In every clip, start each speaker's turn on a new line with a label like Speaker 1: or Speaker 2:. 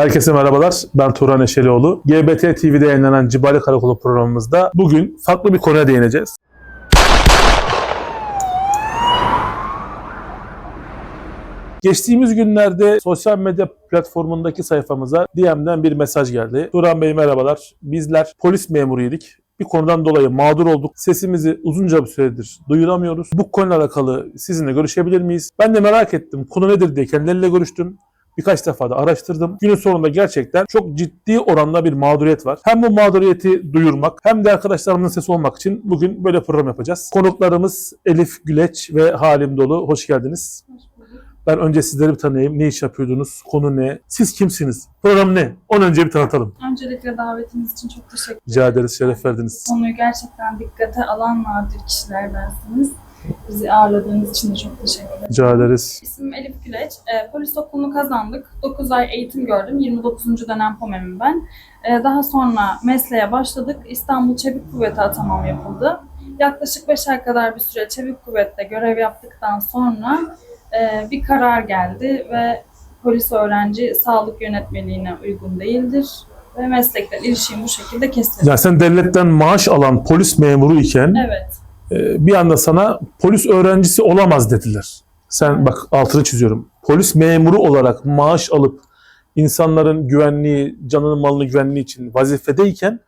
Speaker 1: Herkese merhabalar. Ben Turan Eşelioğlu. GBT TV'de yayınlanan Cibali Karakolu programımızda bugün farklı bir konuya değineceğiz. Geçtiğimiz günlerde sosyal medya platformundaki sayfamıza DM'den bir mesaj geldi. Turan Bey merhabalar. Bizler polis memuruyduk. Bir konudan dolayı mağdur olduk. Sesimizi uzunca bir süredir duyuramıyoruz. Bu konuyla alakalı sizinle görüşebilir miyiz? Ben de merak ettim. Konu nedir diye kendileriyle görüştüm. Birkaç defa da araştırdım. Günün sonunda gerçekten çok ciddi oranda bir mağduriyet var. Hem bu mağduriyeti duyurmak hem de arkadaşlarımızın sesi olmak için bugün böyle program yapacağız. Konuklarımız Elif Güleç ve Halim Dolu. Hoş geldiniz. Ben önce sizleri bir tanıyayım. Ne iş yapıyordunuz? Konu ne? Siz kimsiniz? Program ne? Onu önce bir tanıtalım.
Speaker 2: Öncelikle davetiniz için çok teşekkür ederim.
Speaker 1: Rica ederiz, şeref verdiniz.
Speaker 2: Konuyu gerçekten dikkate alan nadir kişilerdensiniz. Bizi ağırladığınız için de çok teşekkür ederim.
Speaker 1: Rica ederiz.
Speaker 2: İsmim Elif Güleç. Ee, polis okulunu kazandık. 9 ay eğitim gördüm. 29. dönem POMEM'im ben. Ee, daha sonra mesleğe başladık. İstanbul Çevik Kuvveti atamam yapıldı. Yaklaşık 5 ay kadar bir süre Çevik Kuvvet'te görev yaptıktan sonra e, bir karar geldi ve polis öğrenci sağlık yönetmeliğine uygun değildir ve meslekten ilişiğim bu şekilde kesildi.
Speaker 1: Ya sen devletten maaş alan polis memuru iken
Speaker 2: Evet.
Speaker 1: E, bir anda sana polis öğrencisi olamaz dediler. Sen bak altını çiziyorum. Polis memuru olarak maaş alıp insanların güvenliği, canının malını güvenliği için vazifedeyken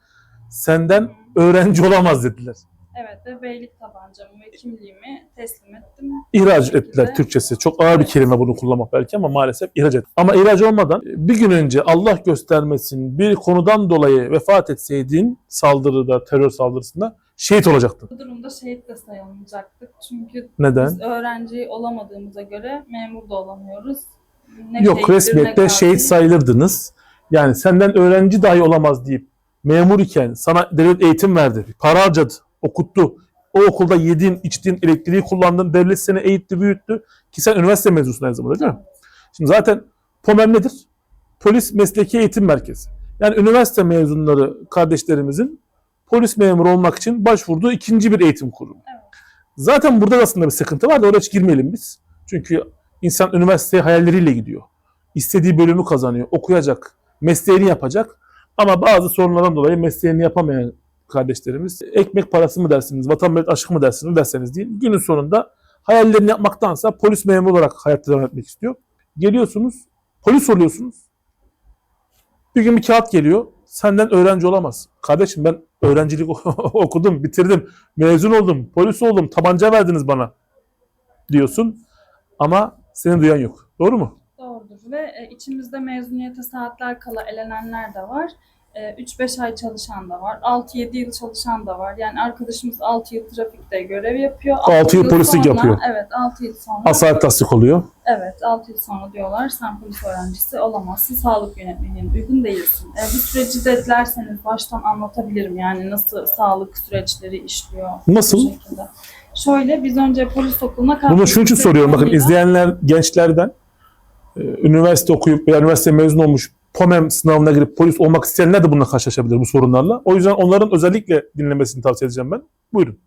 Speaker 1: senden öğrenci olamaz dediler.
Speaker 2: Evet ve beylik tabancamı ve kimliğimi teslim ettim.
Speaker 1: İhraç ettiler. Türkçesi. Çok ağır bir kelime bunu kullanmak belki ama maalesef ihraç et. Ama ihraç olmadan bir gün önce Allah göstermesin bir konudan dolayı vefat etseydin saldırıda, terör saldırısında şehit olacaktın.
Speaker 2: Bu durumda şehit de sayılmayacaktık. Çünkü
Speaker 1: Neden?
Speaker 2: biz öğrenci olamadığımıza göre memur da olamıyoruz. Ne
Speaker 1: Yok
Speaker 2: şehittir, ne
Speaker 1: resmiyette
Speaker 2: katil.
Speaker 1: şehit sayılırdınız. Yani senden öğrenci dahi olamaz deyip memur iken sana devlet eğitim verdi. Para harcadı, okuttu. O okulda yedin, içtin, elektriği kullandın. Devlet seni eğitti, büyüttü. Ki sen üniversite mezunusun aynı zamanda değil mi? Şimdi zaten POMEM nedir? Polis Mesleki Eğitim Merkezi. Yani üniversite mezunları kardeşlerimizin polis memuru olmak için başvurduğu ikinci bir eğitim kurumu.
Speaker 2: Evet.
Speaker 1: Zaten burada da aslında bir sıkıntı var da oraya hiç girmeyelim biz. Çünkü insan üniversiteye hayalleriyle gidiyor. İstediği bölümü kazanıyor, okuyacak, mesleğini yapacak. Ama bazı sorunlardan dolayı mesleğini yapamayan kardeşlerimiz ekmek parası mı dersiniz, vatan millet aşkı mı dersiniz, derseniz deyin. Günün sonunda hayallerini yapmaktansa polis memuru olarak hayatta devam etmek istiyor. Geliyorsunuz, polis oluyorsunuz. Bir gün bir kağıt geliyor. Senden öğrenci olamaz. Kardeşim ben öğrencilik okudum, bitirdim, mezun oldum, polis oldum, tabanca verdiniz bana diyorsun. Ama seni duyan yok. Doğru mu?
Speaker 2: Doğrudur ve e, içimizde mezuniyete saatler kala elenenler de var. E, 3-5 ay çalışan da var. 6-7 yıl çalışan da var. Yani arkadaşımız 6 yıl trafikte görev yapıyor.
Speaker 1: Altı yıl polislik
Speaker 2: sonra-
Speaker 1: yapıyor.
Speaker 2: Evet 6 yıl sonra.
Speaker 1: Asalet tasdik oluyor.
Speaker 2: Evet 6 yıl sonra diyorlar sen polis öğrencisi olamazsın. Sağlık yönetmeliğine uygun değilsin. E, bu süreci de dilerseniz baştan anlatabilirim. Yani nasıl sağlık süreçleri işliyor.
Speaker 1: Nasıl?
Speaker 2: Şöyle biz önce polis okuluna
Speaker 1: Bunu şunun için soruyorum. Bakın izleyenler gençlerden e, üniversite okuyup veya üniversite mezun olmuş POMEM sınavına girip polis olmak isteyenler de bununla karşılaşabilir bu sorunlarla. O yüzden onların özellikle dinlemesini tavsiye edeceğim ben. Buyurun.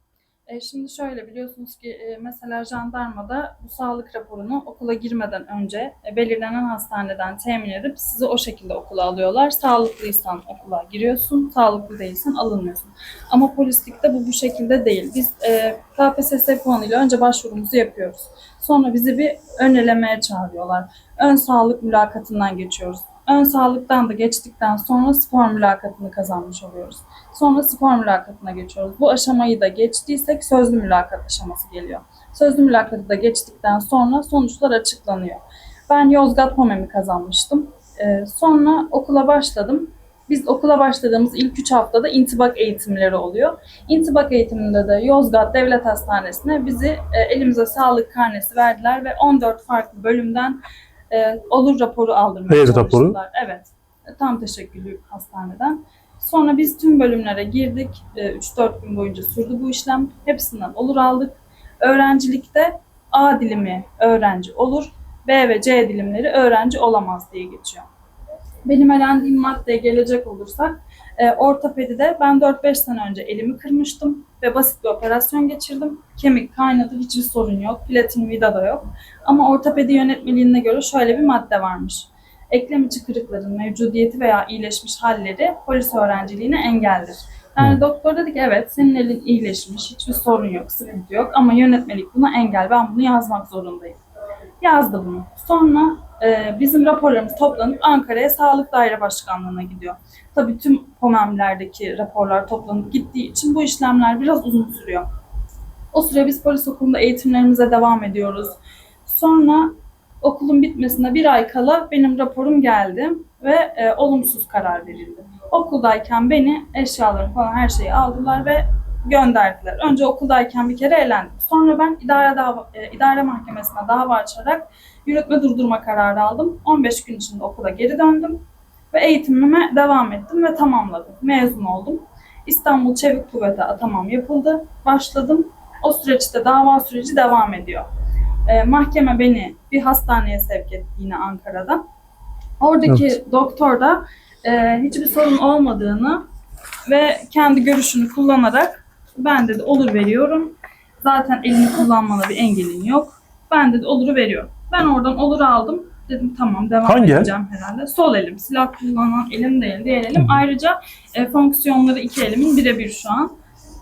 Speaker 2: E, şimdi şöyle biliyorsunuz ki e, mesela jandarmada bu sağlık raporunu okula girmeden önce e, belirlenen hastaneden temin edip sizi o şekilde okula alıyorlar. Sağlıklıysan okula giriyorsun, sağlıklı değilsen alınmıyorsun. Ama polislikte bu bu şekilde değil. Biz e, KPSS puanıyla önce başvurumuzu yapıyoruz. Sonra bizi bir ön elemeye çağırıyorlar. Ön sağlık mülakatından geçiyoruz. Ön sağlıktan da geçtikten sonra spor mülakatını kazanmış oluyoruz. Sonra spor mülakatına geçiyoruz. Bu aşamayı da geçtiysek sözlü mülakat aşaması geliyor. Sözlü mülakatı da geçtikten sonra sonuçlar açıklanıyor. Ben Yozgat POMEM'i kazanmıştım. Ee, sonra okula başladım. Biz okula başladığımız ilk 3 haftada intibak eğitimleri oluyor. İntibak eğitiminde de Yozgat Devlet Hastanesi'ne bizi e, elimize sağlık karnesi verdiler ve 14 farklı bölümden e, olur raporu aldırmaya
Speaker 1: Hayır
Speaker 2: çalıştılar.
Speaker 1: raporu.
Speaker 2: Evet. E, Tam teşekküllü hastaneden. Sonra biz tüm bölümlere girdik. E, 3-4 gün boyunca sürdü bu işlem. Hepsinden olur aldık. Öğrencilikte A dilimi öğrenci olur, B ve C dilimleri öğrenci olamaz diye geçiyor. Benim elendiğim maddeye gelecek olursak, e, ortopedide ben 4-5 sene önce elimi kırmıştım ve basit bir operasyon geçirdim. Kemik kaynadı, hiçbir sorun yok, platin vida da yok. Ama ortopedi yönetmeliğine göre şöyle bir madde varmış. eklem içi kırıkların mevcudiyeti veya iyileşmiş halleri polis öğrenciliğine engeldir. Yani
Speaker 1: Hı.
Speaker 2: doktor dedi ki evet senin elin iyileşmiş, hiçbir sorun yok, sıkıntı yok ama yönetmelik buna engel, ben bunu yazmak zorundayım. Yazdı bunu. Sonra e, bizim raporlarımız toplanıp Ankara'ya Sağlık Daire Başkanlığı'na gidiyor. Tabii tüm POMEM'lerdeki raporlar toplanıp gittiği için bu işlemler biraz uzun sürüyor. O süre biz polis okulunda eğitimlerimize devam ediyoruz. Sonra okulun bitmesine bir ay kala benim raporum geldi ve e, olumsuz karar verildi. Okuldayken beni eşyalarım falan her şeyi aldılar ve gönderdiler. Önce okuldayken bir kere elendim. Sonra ben idare dava, e, idare mahkemesine dava açarak yürütme durdurma kararı aldım. 15 gün içinde okula geri döndüm ve eğitimime devam ettim ve tamamladım. Mezun oldum. İstanbul Çevik Kuvvet'e atamam yapıldı. Başladım. O süreçte dava süreci devam ediyor. E, mahkeme beni bir hastaneye sevk etti yine Ankara'da. Oradaki doktor da e, hiçbir sorun olmadığını ve kendi görüşünü kullanarak ben dedi olur veriyorum. Zaten elini kullanmana bir engelin yok. Ben dedi oluru veriyorum. Ben oradan olur aldım. Dedim tamam devam
Speaker 1: Hangi el?
Speaker 2: edeceğim herhalde. Sol elim. Silah kullanan elim değil. Diğer elim.
Speaker 1: Hı.
Speaker 2: Ayrıca e, fonksiyonları iki elimin birebir şu an.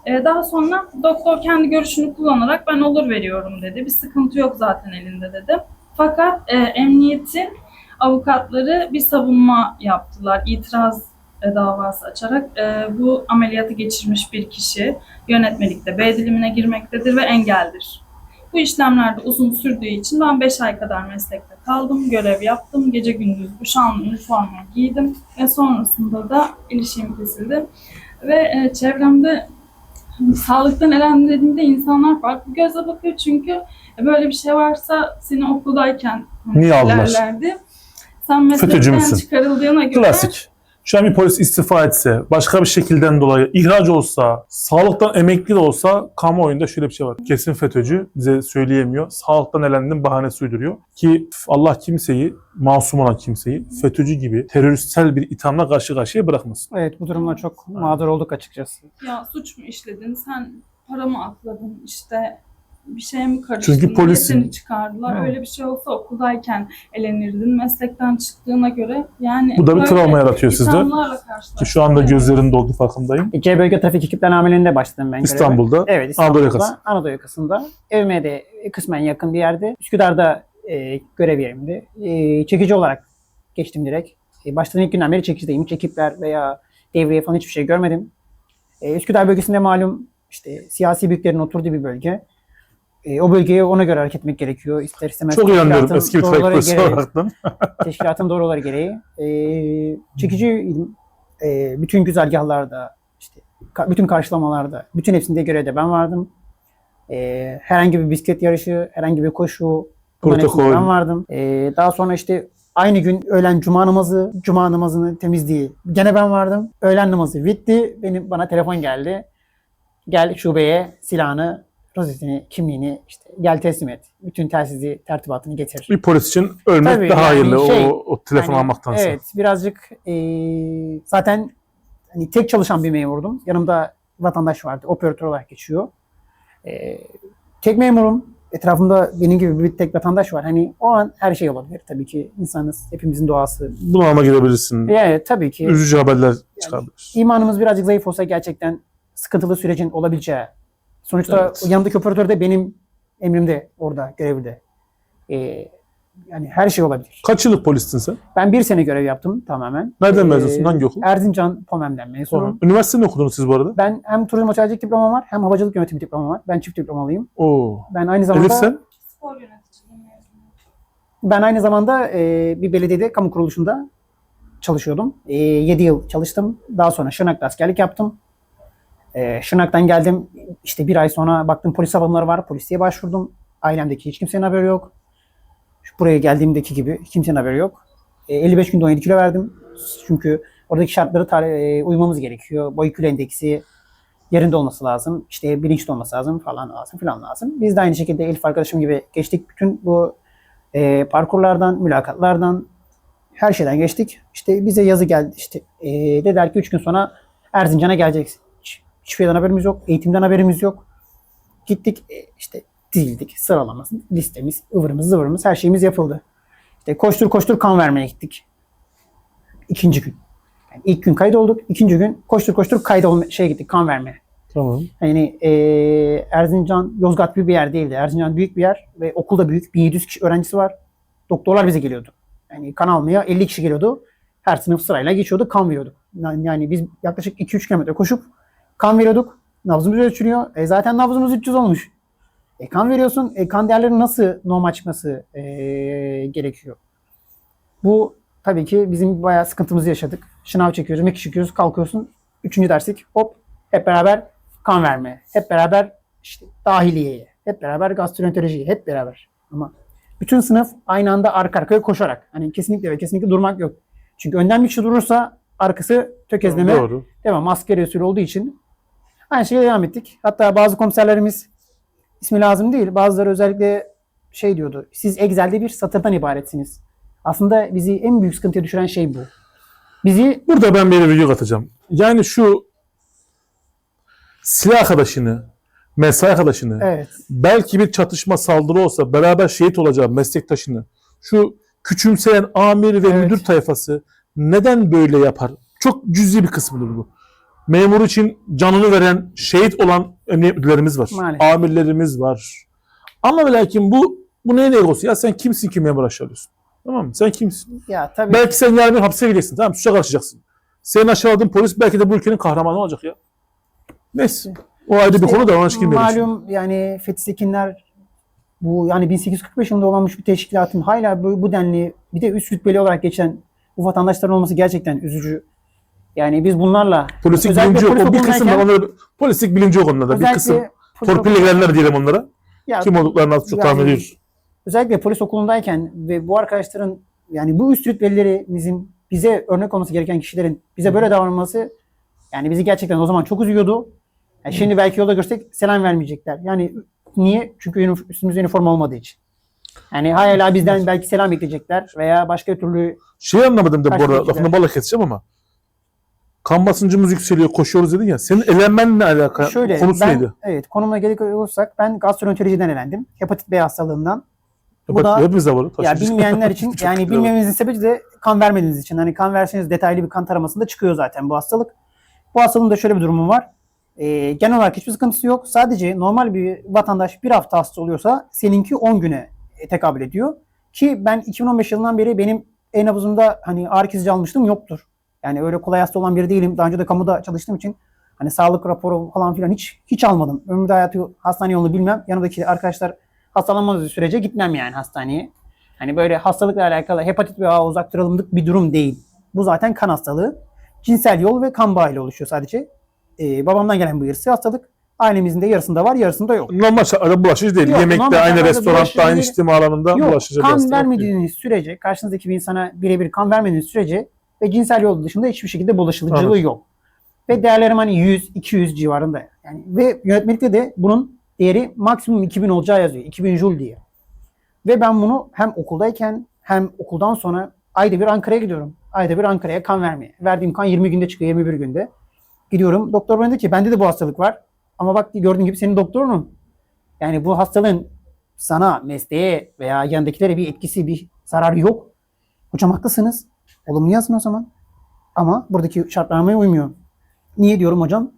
Speaker 2: E, daha sonra doktor kendi görüşünü kullanarak ben olur veriyorum dedi. Bir sıkıntı yok zaten elinde dedi. Fakat e, emniyetin avukatları bir savunma yaptılar. İtiraz davası açarak e, bu ameliyatı geçirmiş bir kişi yönetmelikte B dilimine girmektedir ve engeldir. Bu işlemler de uzun sürdüğü için ben 5 ay kadar meslekte kaldım, görev yaptım, gece gündüz bu şanlı üniforma giydim ve sonrasında da ilişkim kesildi. Ve e, çevremde sağlıktan elendi dediğimde insanlar farklı gözle bakıyor çünkü e, böyle bir şey varsa seni okuldayken
Speaker 1: Niye aldılar?
Speaker 2: ilerlerdi. Sen meslekten çıkarıldığına göre
Speaker 1: Klasik. Şu an bir polis istifa etse, başka bir şekilden dolayı ihraç olsa, sağlıktan emekli de olsa kamuoyunda şöyle bir şey var. Kesin FETÖ'cü bize söyleyemiyor. Sağlıktan elendim bahanesi uyduruyor. Ki Allah kimseyi, masum olan kimseyi FETÖ'cü gibi teröristsel bir ithamla karşı karşıya bırakmasın.
Speaker 3: Evet bu durumda çok mağdur olduk açıkçası.
Speaker 2: ya suç mu işledin, sen para mı atladın, işte bir şeye mi karıştın,
Speaker 1: Çünkü polisin-
Speaker 2: seni çıkardılar.
Speaker 1: Hı.
Speaker 2: Öyle bir şey olsa okuldayken elenirdin, meslekten çıktığına göre yani
Speaker 1: Bu da bir travma yaratıyor sizde. Ki şu anda gözlerin doldu farkındayım.
Speaker 3: C bölge trafik ekipleri amirliğinde başladım ben göreve.
Speaker 1: İstanbul'da.
Speaker 3: Evet İstanbul'da.
Speaker 1: Anadolu yakası.
Speaker 3: Anadolu yakasında. Evime de kısmen yakın bir yerde. Üsküdar'da e, görev yerimdi. E, çekici olarak geçtim direkt. E, başladığım ilk günden beri çekicideyim. Hiç ekipler veya devriye falan hiçbir şey görmedim. E, Üsküdar bölgesinde malum işte siyasi büyüklerin oturduğu bir bölge. E, o bölgeye ona göre hareket etmek gerekiyor. İster istemez
Speaker 1: Çok iyi anlıyorum eski bir trafik polisi olaraktan.
Speaker 3: teşkilatın doğruları gereği e, çekiciydim. E, bütün güzergahlarda, işte ka- bütün karşılamalarda, bütün hepsinde görevde ben vardım. E, herhangi bir bisiklet yarışı, herhangi bir koşu,
Speaker 1: Protokol.
Speaker 3: ben vardım. E, daha sonra işte aynı gün öğlen cuma namazı, cuma namazını temizliği gene ben vardım. Öğlen namazı bitti, benim bana telefon geldi. Gel şubeye silahını, rozetini, kimliğini işte gel teslim et. Bütün telsizi, tertibatını getir.
Speaker 1: Bir polis için ölmek
Speaker 3: Tabii
Speaker 1: daha
Speaker 3: yani
Speaker 1: hayırlı
Speaker 3: şey,
Speaker 1: o, o telefon
Speaker 3: Yani,
Speaker 1: almaktansa.
Speaker 3: Evet, birazcık eee, zaten hani tek çalışan bir memurdum. Yanımda vatandaş vardı, operatör olarak geçiyor. Eee, tek memurum. Etrafımda benim gibi bir tek vatandaş var. Hani o an her şey olabilir. Tabii ki insanız, hepimizin doğası.
Speaker 1: Bunalıma girebilirsin.
Speaker 3: Evet, tabii ki.
Speaker 1: Üzücü haberler çıkabilir.
Speaker 3: İmanımız birazcık zayıf olsa gerçekten sıkıntılı sürecin olabileceği. Sonuçta
Speaker 1: Evet.
Speaker 3: yanımdaki operatör de benim emrimde orada görevde. Eee, yani her şey olabilir.
Speaker 1: Kaç yıllık polistin sen?
Speaker 3: Ben bir sene görev yaptım tamamen.
Speaker 1: Nereden
Speaker 3: Ee,
Speaker 1: mezunsun? Hangi okul?
Speaker 3: Erzincan POMEM'den mezunum.
Speaker 1: Üniversite mi okudunuz siz bu arada?
Speaker 3: Ben hem turizm otelcilik diplomam var hem havacılık yönetimi diplomam var. Ben çift diplomalıyım.
Speaker 1: Oo.
Speaker 3: Ben aynı zamanda
Speaker 1: Elif sen?
Speaker 2: Spor yöneticiliği mezunu.
Speaker 3: ben aynı zamanda e, bir belediyede kamu kuruluşunda çalışıyordum. E, 7 yıl çalıştım. Daha sonra Şırnak'ta askerlik yaptım. E, Şırnak'tan geldim. İşte bir ay sonra baktım polis alımları var. Polisliğe başvurdum. Ailemdeki hiç kimsenin haberi yok. Buraya geldiğimdeki gibi kimsenin haberi yok. E, 55 günde 17 kilo verdim. Çünkü oradaki şartları e, uymamız gerekiyor. Boy kilo endeksi yerinde olması lazım. İşte bilinçli olması lazım falan lazım filan lazım. Biz de aynı şekilde Elif arkadaşım gibi geçtik. Bütün bu e, parkurlardan, mülakatlardan her şeyden geçtik. İşte bize yazı geldi. İşte e, dediler ki 3 gün sonra Erzincan'a geleceksin. Hiç, hiçbir yerden haberimiz yok. Eğitimden haberimiz yok. Gittik e, işte dizildik. Sıralaması, listemiz, ıvırımız, zıvırımız her şeyimiz yapıldı. İşte koştur koştur kan vermeye gittik. İkinci gün. Yani ilk gün kayıt olduk. ikinci gün koştur koştur kayıt olma, şey gittik kan vermeye.
Speaker 1: Tamam.
Speaker 3: Yani eee Erzincan, Yozgat gibi bir yer değildi. Erzincan büyük bir yer ve okulda büyük. 1700 kişi öğrencisi var. Doktorlar bize geliyordu. Yani kan almaya 50 kişi geliyordu. Her sınıf sırayla geçiyordu, kan veriyorduk. Yani, yani biz yaklaşık 2-3 kilometre koşup kan veriyorduk. Nabzımız ölçülüyor. E zaten nabzımız 300 olmuş. E kan veriyorsun. E kan değerleri nasıl normal çıkması e, gerekiyor? Bu tabii ki bizim bayağı sıkıntımızı yaşadık. Şınav çekiyoruz, mekik çekiyoruz, kalkıyorsun. Üçüncü derslik hop hep beraber kan vermeye. Hep beraber işte dahiliyeye. Hep beraber gastroenterolojiye. Hep beraber. Ama bütün sınıf aynı anda arka arkaya koşarak. Hani kesinlikle ve kesinlikle durmak yok. Çünkü önden bir kişi durursa arkası tökezleme
Speaker 1: Doğru.
Speaker 3: Devam askeri usulü olduğu için aynı şekilde devam ettik. Hatta bazı komiserlerimiz ismi lazım değil. Bazıları özellikle şey diyordu. Siz Excel'de bir satırdan ibaretsiniz. Aslında bizi en büyük sıkıntıya düşüren şey bu. Bizi
Speaker 1: Burada ben bir video katacağım. Yani şu silah arkadaşını, mesai arkadaşını,
Speaker 3: evet
Speaker 1: belki bir çatışma saldırı olsa beraber şehit olacağı meslektaşını, şu küçümseyen amir ve
Speaker 3: Evet.
Speaker 1: müdür tayfası neden böyle yapar? Çok cüzi bir kısmıdır bu. Memur için canını veren, şehit olan emniyet müdürlerimiz var.
Speaker 3: Maalesef.
Speaker 1: Amirlerimiz var. Ama ve lakin bu bu neyin egosu? Ya sen kimsin ki memur aşağılıyorsun? Tamam mı? Sen kimsin?
Speaker 3: ya tabii
Speaker 1: Belki sen yarın bir hapse gideceksin. Tamam? Suça karışacaksın. Senin aşağıladığın polis belki de bu ülkenin kahramanı olacak ya. Neyse. O ayrı bir
Speaker 3: İşte
Speaker 1: konu da ona şimdi.
Speaker 3: malum yani Fethi Sekinler bu yani 1845 yılında olmuş bir teşkilatın hala bu, bu denli bir de üst rütbeli olarak geçen bu vatandaşların olması gerçekten üzücü. Yani biz bunlarla
Speaker 1: Polislik
Speaker 3: özellikle
Speaker 1: bilinci yok.
Speaker 3: polis
Speaker 1: O bir kısım var.
Speaker 3: okuldayken-
Speaker 1: Onları, polislik bilinci yok onlarda. Bir kısım
Speaker 3: polis
Speaker 1: torpille
Speaker 3: okulu-
Speaker 1: gelenler diyelim onlara.
Speaker 3: Ya,
Speaker 1: Kim olduklarını az çok
Speaker 3: Yani-
Speaker 1: tahmin ediyoruz.
Speaker 3: özellikle polis okulundayken ve bu arkadaşların yani bu üst rütbelilerimizin bize örnek olması gereken kişilerin bize böyle davranması yani bizi gerçekten o zaman çok üzüyordu. Yani şimdi belki yolda görsek selam vermeyecekler. Yani niye? Çünkü ünif- üstümüzde üniforma olmadığı için. Yani hala bizden belki selam bekleyecekler veya başka türlü
Speaker 1: Şeyi anlamadım da bu arada.
Speaker 3: Karşıdakiler.
Speaker 1: Lafını bala keseceğim ama. Kan basıncımız yükseliyor, koşuyoruz dedin ya. Senin elenmenle alakalı
Speaker 3: şöyle
Speaker 1: konusu
Speaker 3: ben
Speaker 1: neydi?
Speaker 3: evet konumuna gelecek olursak ben gastroenterolojiden elendim. Hepatit B hastalığından. bu da-
Speaker 1: Hepimiz de var.
Speaker 3: Ya bilmeyenler için yani bilmemenizin sebebi de kan vermediğiniz için. Hani kan verseniz detaylı bir kan taramasında çıkıyor zaten bu hastalık. Bu hastalığın da şöyle bir durumu var. Ee, genel olarak hiçbir sıkıntısı yok. Sadece normal bir vatandaş bir hafta hasta oluyorsa seninki 10 güne e, tekabül ediyor. Ki ben 2015 yılından beri benim en nabzımda hani ağrı kesici almıştım yoktur. Yani öyle kolay hasta olan biri değilim. Daha önce de kamuda çalıştığım için hani sağlık raporu falan filan hiç hiç almadım. Ömrümde hayatı hastane yolunu bilmem. Yanımdaki arkadaşlar hastalanmadığı sürece gitmem yani hastaneye. Hani böyle hastalıkla alakalı hepatit veya uzak duralımlık bir durum değil. Bu zaten kan hastalığı. Cinsel yol ve kan bağıyla oluşuyor sadece. Ee, babamdan gelen bu irsi hastalık. Ailemizin de yarısında var, yarısında yok.
Speaker 1: Normal şartlarda bulaşıcı değil.
Speaker 3: Yok,
Speaker 1: Yemekte, aynı restoranda, aynı
Speaker 3: değil.
Speaker 1: içtima alanında
Speaker 3: Yok,
Speaker 1: bulaşıcı bir
Speaker 3: kan
Speaker 1: hastalık değil.
Speaker 3: vermediğiniz sürece, karşınızdaki bir insana birebir kan vermediğiniz sürece ve cinsel yol dışında hiçbir şekilde bulaşıcılığı
Speaker 1: Anladım.
Speaker 3: yok. Ve değerlerim hani 100-200 civarında. Yani ve yönetmelikte de bunun değeri maksimum 2000 olacağı yazıyor. 2000 joule diye. Ve ben bunu hem okuldayken hem okuldan sonra ayda bir Ankara'ya gidiyorum. Ayda bir Ankara'ya kan vermeye. Verdiğim kan 20 günde çıkıyor, 21 günde. Gidiyorum. Doktor bana dedi ki bende de bu hastalık var. Ama bak gördüğün gibi senin doktorunun. Yani bu hastalığın sana, mesleğe veya yanındakilere bir etkisi, bir zararı yok. Hocam haklısınız. Olumlu yazın o zaman. Ama buradaki şartnameye uymuyor. Niye diyorum hocam?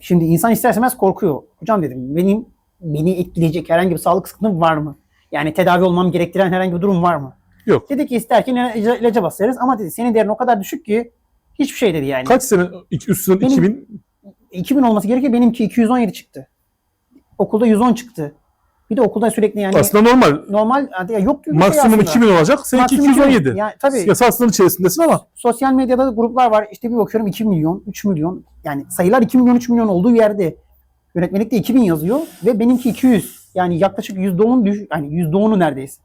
Speaker 3: Şimdi insan ister istemez korkuyor. Hocam dedim benim beni etkileyecek herhangi bir sağlık sıkıntım var mı? Yani tedavi olmam gerektiren herhangi bir durum var mı?
Speaker 1: Yok.
Speaker 3: Dedi ki isterken ilaca, ilaca basarız ama dedi senin değerin o kadar düşük ki hiçbir şey dedi yani.
Speaker 1: Kaç sene üstünden
Speaker 3: Benim-
Speaker 1: 2000
Speaker 3: 2000 olması gerekiyor benimki 217 çıktı. Okulda 110 çıktı. Bir de okulda sürekli yani
Speaker 1: aslında normal.
Speaker 3: normal ya yok gibi bir şey
Speaker 1: Maksimum
Speaker 3: aslında.
Speaker 1: 2000 olacak. Seninki
Speaker 3: Maksimum
Speaker 1: 217.
Speaker 3: Yani tabii
Speaker 1: Yasal sınır içerisindesin ama
Speaker 3: sosyal medyada da gruplar var. İşte bir bakıyorum 2 milyon, 3 milyon. Yani sayılar 2 milyon, 3 milyon olduğu yerde yönetmelikte 2000 yazıyor ve benimki 200. Yani yaklaşık %10'un düş yani %10'u neredeyse.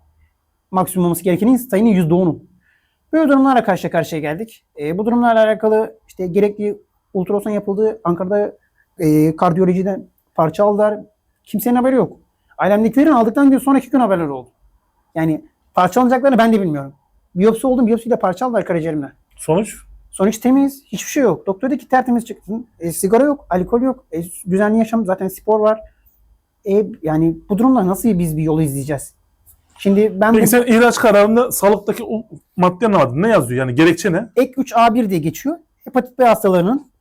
Speaker 3: Maksimum olması gerekenin sayının %10'u. Böyle durumlarla karşı karşıya geldik. E, bu durumlarla alakalı işte gerekli ultrason yapıldı. Ankara'da e, kardiyolojiden parça aldılar. Kimsenin haberi yok. Ailemdekilerin aldıktan gün sonraki gün haberler oldu. Yani parça alacaklarını ben de bilmiyorum. Biyopsi oldum. Biyopsiyle parça aldılar karaciğerimden.
Speaker 1: sonuç
Speaker 3: Sonuç temiz. Hiçbir şey yok. Doktor dedi ki tertemiz çıktın. E, sigara yok. Alkol yok. E, düzenli yaşam zaten spor var. E, yani bu durumda nasıl biz bir yolu izleyeceğiz? Şimdi ben bu
Speaker 1: Peki sen ihraç kararında sağlıktaki o madde anlamadın. Ne yazıyor yani? Gerekçe ne?
Speaker 3: ek 3A1 diye geçiyor. Hepatit B hastalarının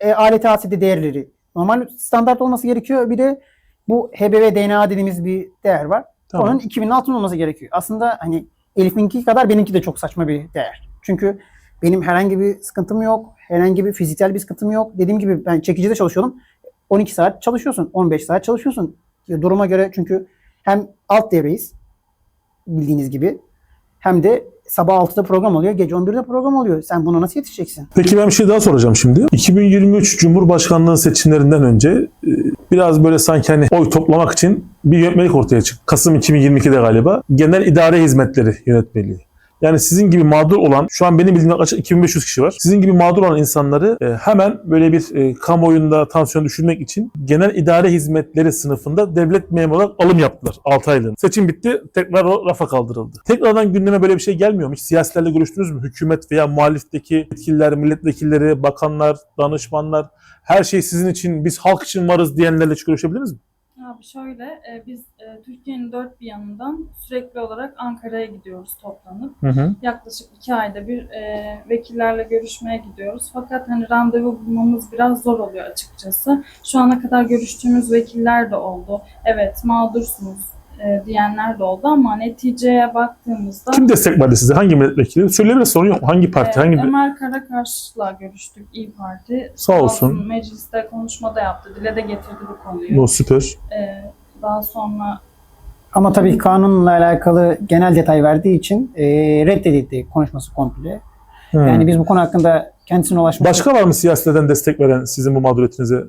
Speaker 3: e, alet asidi değerleri normal standart olması gerekiyor. Bir de bu HBV DNA dediğimiz bir değer var.
Speaker 1: Tamam.
Speaker 3: Onun 2000'in altında olması gerekiyor. Aslında hani Elif'inki kadar benimki de çok saçma bir değer. Çünkü benim herhangi bir sıkıntım yok. Herhangi bir fiziksel bir sıkıntım yok. Dediğim gibi ben çekicide çalışıyordum. 12 saat çalışıyorsun. 15 saat çalışıyorsun. Duruma göre çünkü hem alt devreyiz bildiğiniz gibi hem de sabah 6'da program oluyor, gece 11'de program oluyor. Sen buna nasıl yetişeceksin?
Speaker 1: Peki ben bir şey daha soracağım şimdi. 2023 Cumhurbaşkanlığı seçimlerinden önce e, biraz böyle sanki hani oy toplamak için bir yönetmelik ortaya çıktı. Kasım 2022'de galiba. Genel İdare Hizmetleri Yönetmeliği. Yani sizin gibi mağdur olan, şu an benim bildiğim yaklaşık 2500 kişi var. Sizin gibi mağdur olan insanları e, hemen böyle bir e, kamuoyunda tansiyon düşürmek için genel idare hizmetleri sınıfında devlet memuru olarak alım yaptılar 6 aylığına. Seçim bitti, tekrar rafa kaldırıldı. Tekrardan gündeme böyle bir şey gelmiyor mu? Hiç siyasilerle görüştünüz mü? Hükümet veya muhalifdeki yetkililer, milletvekilleri, bakanlar, danışmanlar her şey sizin için, biz halk için varız diyenlerle hiç görüşebildiniz mi?
Speaker 2: Abi şöyle, e, biz e, Türkiye'nin dört bir yanından sürekli olarak Ankara'ya gidiyoruz toplanıp.
Speaker 1: Hı hı.
Speaker 2: Yaklaşık iki ayda bir e, vekillerle görüşmeye gidiyoruz. Fakat hani randevu bulmamız biraz zor oluyor açıkçası. Şu ana kadar görüştüğümüz vekiller de oldu. Evet mağdursunuz e, diyenler de oldu ama neticeye baktığımızda
Speaker 1: Kim destek verdi size? Hangi milletvekili? Söyleyebiliriz sorun yok. Hangi parti?
Speaker 2: e,
Speaker 1: Hangi
Speaker 2: Ömer Karakaş'la görüştük İyi Parti.
Speaker 1: Sağ olsun.
Speaker 2: Mecliste konuşma da yaptı. Dile de getirdi bu konuyu.
Speaker 1: O süper.
Speaker 2: E, daha sonra
Speaker 3: Ama tabii kanunla alakalı genel detay verdiği için e, reddedildi konuşması komple.
Speaker 1: Hı.
Speaker 3: Yani biz bu konu hakkında kendisine ulaşmak
Speaker 1: Başka var mı siyasetlerden destek veren sizin bu mağduriyetinize?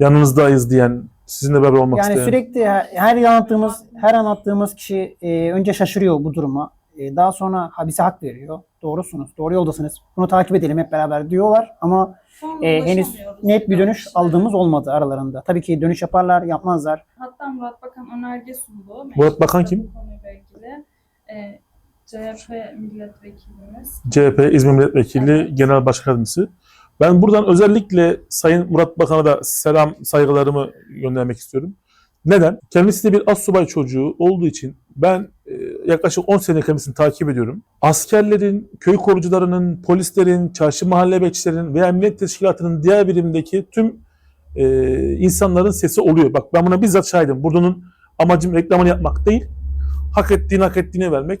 Speaker 1: Yanınızdayız diyen, sizinle beraber olmak
Speaker 3: yani
Speaker 1: isteyen.
Speaker 3: sürekli her, her anlattığımız her anlattığımız kişi e, önce şaşırıyor bu duruma. E, daha sonra ha, bize hak veriyor. Doğrusunuz, doğru yoldasınız. Bunu takip edelim hep beraber diyorlar ama
Speaker 2: sonra
Speaker 3: e, henüz
Speaker 2: ulaşamıyoruz
Speaker 3: net bir dönüş aldığımız olmadı aralarında. Tabii ki dönüş yaparlar, yapmazlar.
Speaker 2: Hatta Murat Bakan önerge sundu.
Speaker 1: Murat Bakan
Speaker 2: Mecliste
Speaker 1: kim?
Speaker 2: bu Konuyla ilgili. Ee, CHP milletvekilimiz.
Speaker 1: CHP İzmir Milletvekili
Speaker 2: Evet.
Speaker 1: Genel Başkan Yardımcısı. Ben buradan özellikle Sayın Murat Bakan'a da selam, saygılarımı göndermek istiyorum. Neden? Kendisi de bir assubay çocuğu olduğu için ben e, yaklaşık 10 sene kendisini takip ediyorum. Askerlerin, köy korucularının, polislerin, çarşı mahalle bekçilerin veya emniyet teşkilatının diğer birimdeki tüm e, insanların sesi oluyor. Bak ben buna bizzat şahidim. Buradanın amacım reklamını yapmak değil, hak ettiğini hak ettiğine vermek.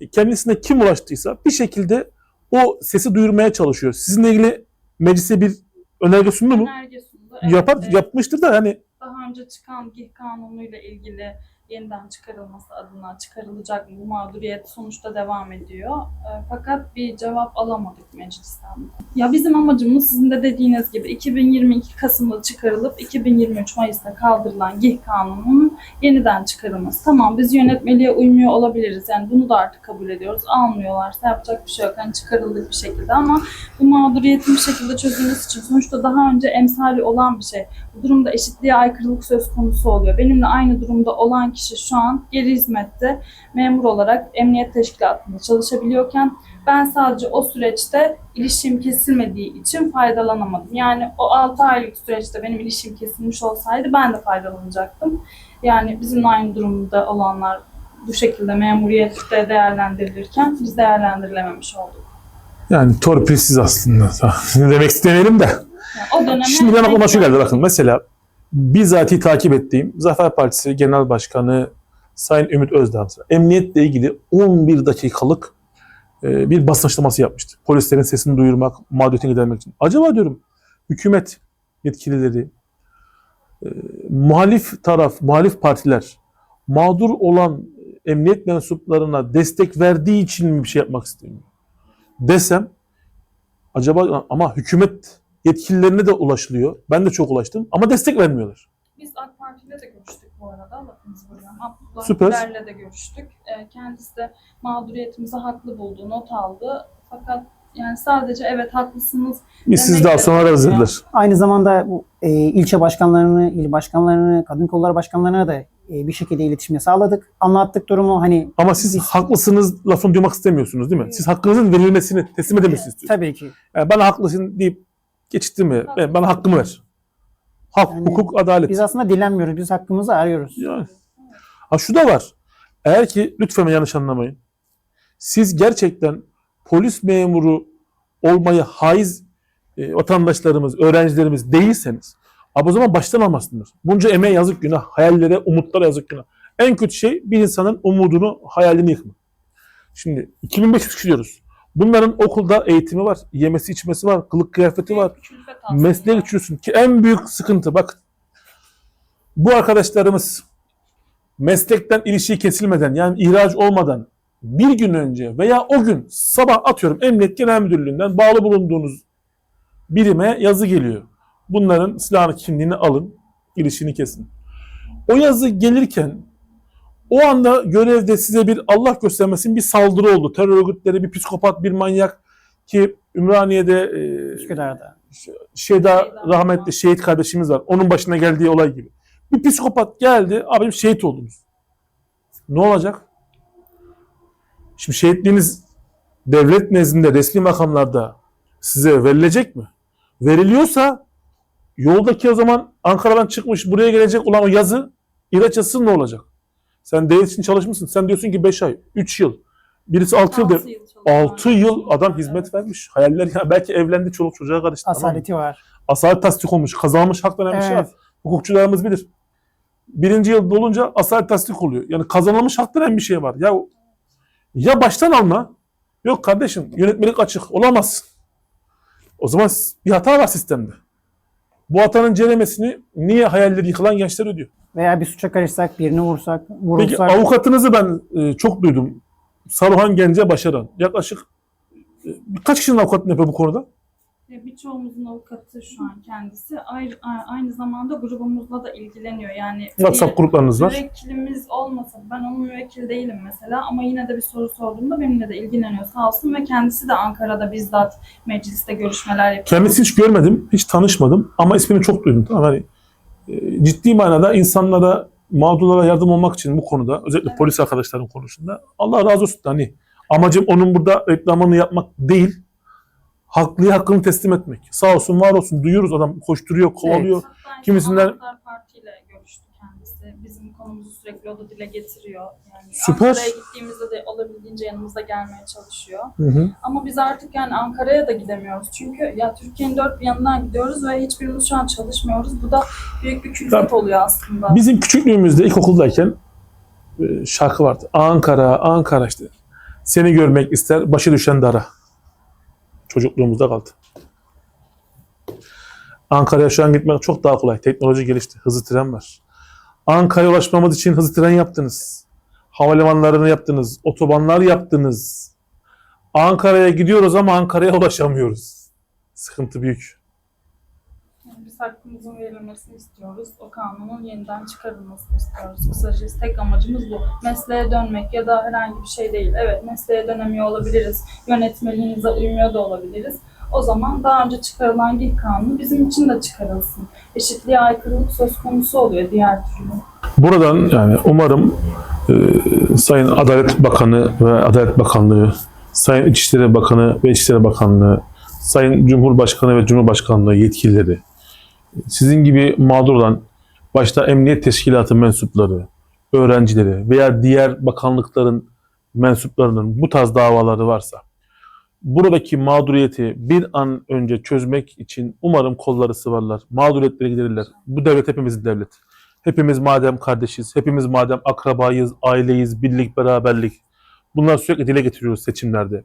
Speaker 1: E, Kendisine kim ulaştıysa bir şekilde o sesi duyurmaya çalışıyor. Sizinle ilgili meclise bir önerge sundu mu?
Speaker 2: Önerge sundu. Evet,
Speaker 1: Yapar, yapmıştır da hani
Speaker 2: Daha önce çıkan GİH kanunuyla ilgili yeniden çıkarılması adına çıkarılacak mı? Bu mağduriyet sonuçta devam ediyor. E, fakat bir cevap alamadık meclisten. Ya bizim amacımız sizin de dediğiniz gibi 2022 Kasım'da çıkarılıp 2023 Mayıs'ta kaldırılan GİH kanununun yeniden çıkarılması. Tamam biz yönetmeliğe uymuyor olabiliriz. Yani bunu da artık kabul ediyoruz. Almıyorlarsa yapacak bir şey yok. Hani çıkarıldık bir şekilde ama bu mağduriyetin bir şekilde çözülmesi için sonuçta daha önce emsali olan bir şey. Bu durumda eşitliğe aykırılık söz konusu oluyor. Benimle aynı durumda olan kişi şu an geri hizmette memur olarak emniyet teşkilatında çalışabiliyorken ben sadece o süreçte ilişkim kesilmediği için faydalanamadım. Yani o 6 aylık süreçte benim ilişkim kesilmiş olsaydı ben de faydalanacaktım. Yani bizimle aynı durumda olanlar bu şekilde memuriyette değerlendirilirken biz değerlendirilememiş olduk.
Speaker 1: yani torpilsiz aslında. Ne demek istemeyelim de.
Speaker 2: Yani o döneme
Speaker 1: Şimdi ben aklıma şu geldi bakın mesela bizatihi takip ettiğim Zafer Partisi Genel Başkanı Sayın Ümit Özdağ emniyetle ilgili 11 dakikalık e, bir basın açıklaması yapmıştı. Polislerin sesini duyurmak, mağduriyetini gidermek için. Acaba diyorum hükümet yetkilileri, e, muhalif taraf, muhalif partiler mağdur olan emniyet mensuplarına destek verdiği için mi bir şey yapmak istemiyor? Desem acaba ama hükümet yetkililerine de ulaşılıyor. Ben de çok ulaştım ama destek vermiyorlar.
Speaker 2: Biz AK Parti ile de görüştük bu arada. Lafınızı bölüyorum. Abdullah
Speaker 1: Süper.
Speaker 2: Güler'le de görüştük. Ee, kendisi de mağduriyetimizi haklı buldu, not aldı. Fakat yani sadece evet haklısınız.
Speaker 1: Biz
Speaker 2: Demek
Speaker 1: daha sonra ararız dediler.
Speaker 3: Aynı zamanda bu e, ilçe başkanlarını, il başkanlarını, kadın kolları başkanlarına da e, bir şekilde iletişimle sağladık. Anlattık durumu hani
Speaker 1: Ama siz
Speaker 3: Biz-
Speaker 1: haklısınız lafını duymak istemiyorsunuz değil mi? Siz hakkınızın verilmesini, teslim edilmesini istiyorsunuz.
Speaker 3: tabii ki
Speaker 1: Yani bana haklısın deyip geçittirme. Ben, bana hakkımı ver. Hak,
Speaker 3: Yani
Speaker 1: hukuk, adalet.
Speaker 3: biz aslında dilenmiyoruz. Biz hakkımızı arıyoruz.
Speaker 1: Yani. Ha şu da var. Eğer ki lütfen yanlış anlamayın. Siz gerçekten polis memuru olmayı haiz e, vatandaşlarımız, öğrencilerimiz değilseniz abi o zaman baştan almazsınız. Bunca emeğe yazık günah, hayallere, umutlara yazık günah. En kötü şey bir insanın umudunu, hayalini yıkmak. Şimdi 2500 kişi diyoruz. Bunların okulda eğitimi var, yemesi içmesi var, kılık kıyafeti var. Mesleğe geçiyorsun ki en büyük sıkıntı bak bu arkadaşlarımız meslekten ilişiği kesilmeden yani ihraç olmadan bir gün önce veya o gün sabah atıyorum Emniyet Genel Müdürlüğü'nden bağlı bulunduğunuz birime yazı geliyor. Bunların silahını kimliğini alın, ilişkini kesin. O yazı gelirken o anda görevde size bir Allah göstermesin bir saldırı oldu. Terör örgütleri, bir psikopat, bir manyak ki Ümraniye'de e,
Speaker 3: Üsküdar'da.
Speaker 1: Şeyda rahmetli şehit kardeşimiz var. Onun başına geldiği olay gibi. Bir psikopat geldi. Abim şehit oldunuz. Ne olacak? Şimdi şehitliğiniz devlet nezdinde resmi makamlarda size verilecek mi? Veriliyorsa yoldaki o zaman Ankara'dan çıkmış buraya gelecek olan o yazı ilaç yazısı ne olacak? Sen devlet için çalışmışsın. Sen diyorsun ki 5 ay, 3 yıl. Birisi 6 yıl. de-
Speaker 2: Altı yıl.
Speaker 1: 6 adam hizmet vermiş. Hayaller ya belki evlendi çoluk çocuğa karıştı. tamam?
Speaker 3: Asaleti var.
Speaker 1: Asalet tasdik olmuş. Kazanılmış hak denen bir şey var.
Speaker 3: Evet.
Speaker 1: Hukukçularımız bilir. Birinci yıl dolunca asalet tasdik oluyor. Yani kazanılmış hak denen bir şey var. Ya ya baştan alma. Yok kardeşim yönetmelik açık. Olamaz. O zaman bir hata var sistemde. Bu hatanın ceremesini niye hayalleri yıkılan gençler ödüyor?
Speaker 3: Veya bir suça karışsak, birini vursak,
Speaker 1: Peki
Speaker 3: vurulsak.
Speaker 1: avukatınızı ben e, çok duydum. Saruhan Gence Başaran. Yaklaşık e, kaç kişinin avukatını yapıyor bu konuda?
Speaker 2: Birçoğumuzun avukatı şu an kendisi. Ayrı, aynı zamanda grubumuzla da ilgileniyor. Yani
Speaker 1: WhatsApp gruplarınız var.
Speaker 2: Müvekkilimiz olmasa, ben onun müvekkil değilim mesela ama yine de bir soru sorduğumda benimle de ilgileniyor sağ olsun ve kendisi de Ankara'da bizzat mecliste görüşmeler yapıyor.
Speaker 1: Kendisini hiç görmedim, hiç tanışmadım ama ismini çok duydum. Hani e, ciddi manada insanlara, mağdurlara yardım olmak için bu konuda, özellikle
Speaker 2: Evet.
Speaker 1: polis arkadaşların konusunda Allah razı olsun. Hani amacım onun burada reklamını yapmak değil, haklıya hakkını teslim etmek. Sağ olsun, var olsun. Duyuyoruz adam koşturuyor, kovalıyor.
Speaker 2: Hatta
Speaker 1: Kimisinden-
Speaker 2: Anahtar Parti ile görüştü kendisi. Bizim konumuzu sürekli o da dile getiriyor. Yani
Speaker 1: Süper.
Speaker 2: Ankara'ya gittiğimizde de olabildiğince yanımıza gelmeye çalışıyor.
Speaker 1: Hı hı.
Speaker 2: Ama biz artık yani Ankara'ya da gidemiyoruz. Çünkü ya Türkiye'nin dört bir yanından gidiyoruz ve hiçbirimiz şu an çalışmıyoruz. Bu da büyük bir külfet oluyor aslında.
Speaker 1: Bizim küçüklüğümüzde ilkokuldayken e, şarkı vardı. Ankara, Ankara işte. Seni görmek ister, başı düşen dara. Çocukluğumuzda kaldı. Ankara'ya şu an gitmek çok daha kolay. Teknoloji gelişti. Hızlı tren var. Ankara'ya ulaşmamız için hızlı tren yaptınız. Havalimanlarını yaptınız. Otobanlar yaptınız. Ankara'ya gidiyoruz ama Ankara'ya ulaşamıyoruz. Sıkıntı büyük.
Speaker 2: Biz hakkımızın verilmesini istiyoruz. O kanunun yeniden çıkarılmasını istiyoruz. Kısacası tek amacımız bu. Mesleğe dönmek ya da herhangi bir şey değil. Evet mesleğe dönemiyor olabiliriz. Yönetmeliğinize uymuyor da olabiliriz. O zaman daha önce çıkarılan GİK kanunu bizim için de çıkarılsın. Eşitliğe aykırılık söz konusu oluyor diğer türlü.
Speaker 1: Buradan yani umarım e, Sayın Adalet Bakanı ve Adalet Bakanlığı, Sayın İçişleri Bakanı ve İçişleri Bakanlığı, Sayın Cumhurbaşkanı ve Cumhurbaşkanlığı yetkilileri, sizin gibi mağdur olan başta emniyet teşkilatı mensupları, öğrencileri veya diğer bakanlıkların mensuplarının bu tarz davaları varsa buradaki mağduriyeti bir an önce çözmek için umarım kolları sıvarlar, mağduriyetleri giderirler. Bu devlet hepimizin devleti. Hepimiz madem kardeşiz, hepimiz madem akrabayız, aileyiz, birlik, beraberlik. Bunları sürekli dile getiriyoruz seçimlerde.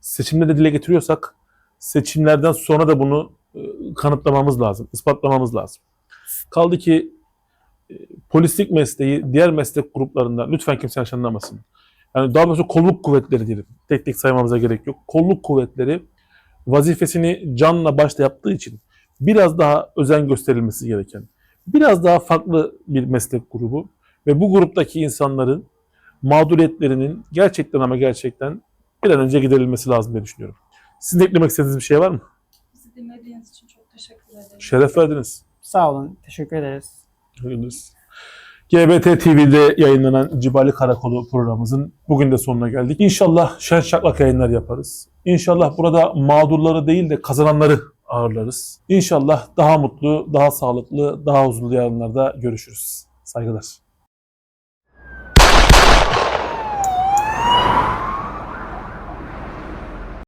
Speaker 1: Seçimde de dile getiriyorsak seçimlerden sonra da bunu kanıtlamamız lazım, ispatlamamız lazım. Kaldı ki e, polislik mesleği diğer meslek gruplarında lütfen kimse yanlış anlamasın. Yani daha doğrusu kolluk kuvvetleri diyelim. Tek tek saymamıza gerek yok. Kolluk kuvvetleri vazifesini canla başla yaptığı için biraz daha özen gösterilmesi gereken, biraz daha farklı bir meslek grubu ve bu gruptaki insanların mağduriyetlerinin gerçekten ama gerçekten bir an önce giderilmesi lazım diye düşünüyorum. Sizin eklemek istediğiniz bir şey var mı?
Speaker 2: Bizi dinlediğiniz için çok teşekkür ederim.
Speaker 1: Şeref verdiniz.
Speaker 3: Sağ olun. Teşekkür ederiz.
Speaker 1: Gördünüz. GBT TV'de yayınlanan Cibali Karakolu programımızın bugün de sonuna geldik. İnşallah şen şaklak yayınlar yaparız. İnşallah burada mağdurları değil de kazananları ağırlarız. İnşallah daha mutlu, daha sağlıklı, daha huzurlu yayınlarda görüşürüz. Saygılar.